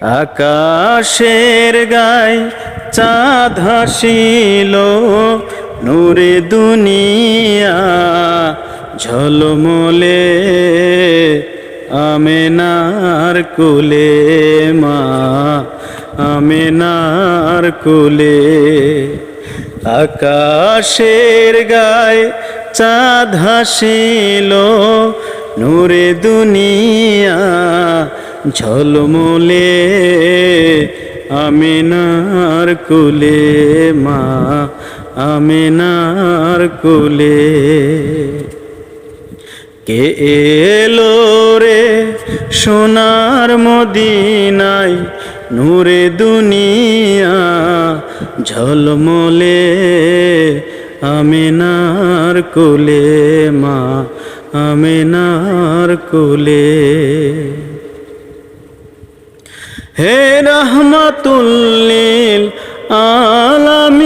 আকাশের গায় চাঁদ হাসিল, নূরে দুনিয়া ঝলমলে, আমেনার কুলে মা, আমেনার কুলে। আকাশের গায়ে চাঁদ হাসিল, নূরে দুনিয়া ঝলমলে আমিনার কুলে, মা, আমিনার কুলে। কে এলো রে সোনার মদিনায় নূরে দুনিয়া? ঝলমলে আমিনার কুলে, মা, আমিনার কুলে। হে রহমাতুল্লিল আলামিন।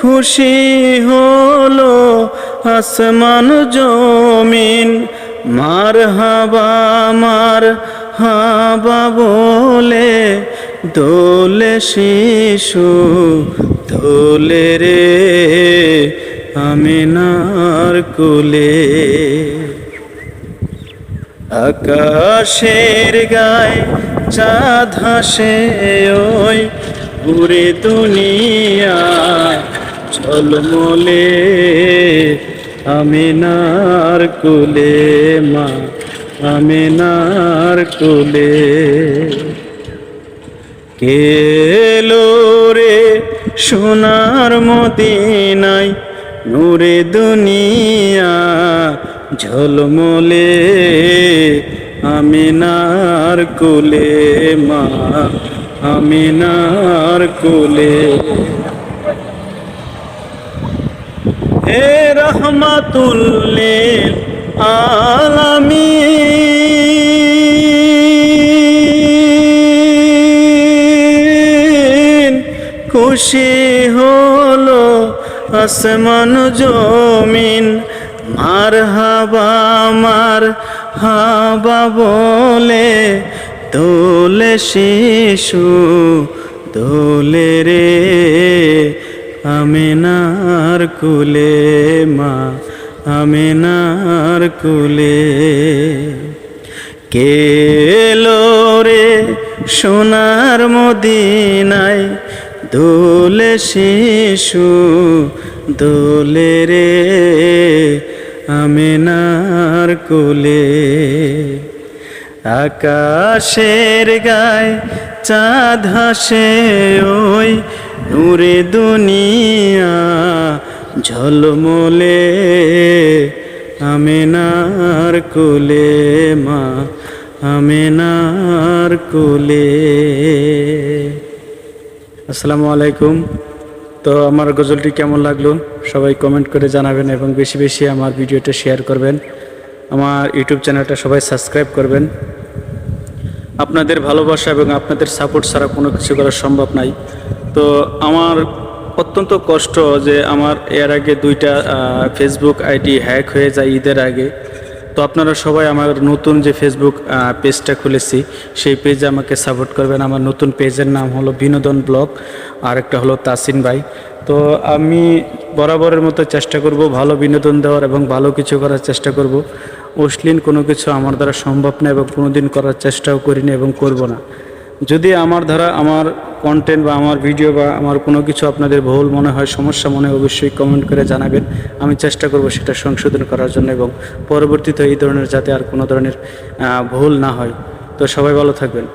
খুশি হলো আসমান জমিন মার হাবা মার হাবা বলে দোলে শিশু দোলে রে। আমিনার কুলে আকাশের গায়ে চাঁদ হাসে ওই পুরে দুনিয়া। ঝলমলে আমিনার কুলে মা, আমিনার কুলে। কেলো রে সোনার মদিনায় নূরে দুনিয়া ঝলমলে আমিনার কুলে মা আমিনার কুলে। হে রহমাতুল্লিল আলামিন খুশি হলো আসমান জমিন, মার হাবা মার হাবা বলে দোলে শিশু, দোলে রে আমিনার কুলে মা, আমিনার কুলে। কেলো রে সোনার মদিনায়? দোলে শিশু, দোলে রে আমিনার কুলে। আকাশের গায়ে চাঁদ হাসে ওই নূরে দুনিয়া, ঝলমলে আমিনার কুলে মা, আমিনার কুলে। আসসালামু আলাইকুম। তো আমার গজলটি কেমন লাগল সবাই কমেন্ট করে জানাবেন এবং বেশি বেশি আমার ভিডিওটা শেয়ার করবেন। আমার ইউটিউব চ্যানেলটা সবাই সাবস্ক্রাইব করবেন। আপনাদের ভালোবাসা এবং আপনাদের সাপোর্ট ছাড়া কোনো কিছু করা সম্ভব নাই। তো আমার অত্যন্ত কষ্ট যে আমার এর আগে দুইটা ফেসবুক আইডি হ্যাক হয়ে যায় ঈদের আগে। তো আপনারা সবাই আমার নতুন যে ফেসবুক পেজটা খুলেছি, সেই পেজে আমাকে সাপোর্ট করবেন। আমার নতুন পেজের নাম হলো বিনোদন ব্লগ আর একটা হলো তাসিন ভাই। তো আমি বরাবরের মতো চেষ্টা করব ভালো বিনোদন দেওয়ার এবং ভালো কিছু করার চেষ্টা করব। অশ্লীল কোনো কিছু আমার দ্বারা সম্ভব না এবং কোনো দিন করার চেষ্টাও করিনি এবং করব না। যদি আমার দ্বারা আমার কন্টেন্ট বা আমার ভিডিও বা আমার কোনো কিছু আপনাদের ভুল মনে হয়, সমস্যা মনে হয়, অবশ্যই কমেন্ট করে জানাবেন। আমি চেষ্টা করব সেটা সংশোধন করার জন্য এবং পরবর্তীতে এই ধরনের যাতে আর কোনো ধরনের ভুল না হয়। তো সবাই ভালো থাকবেন।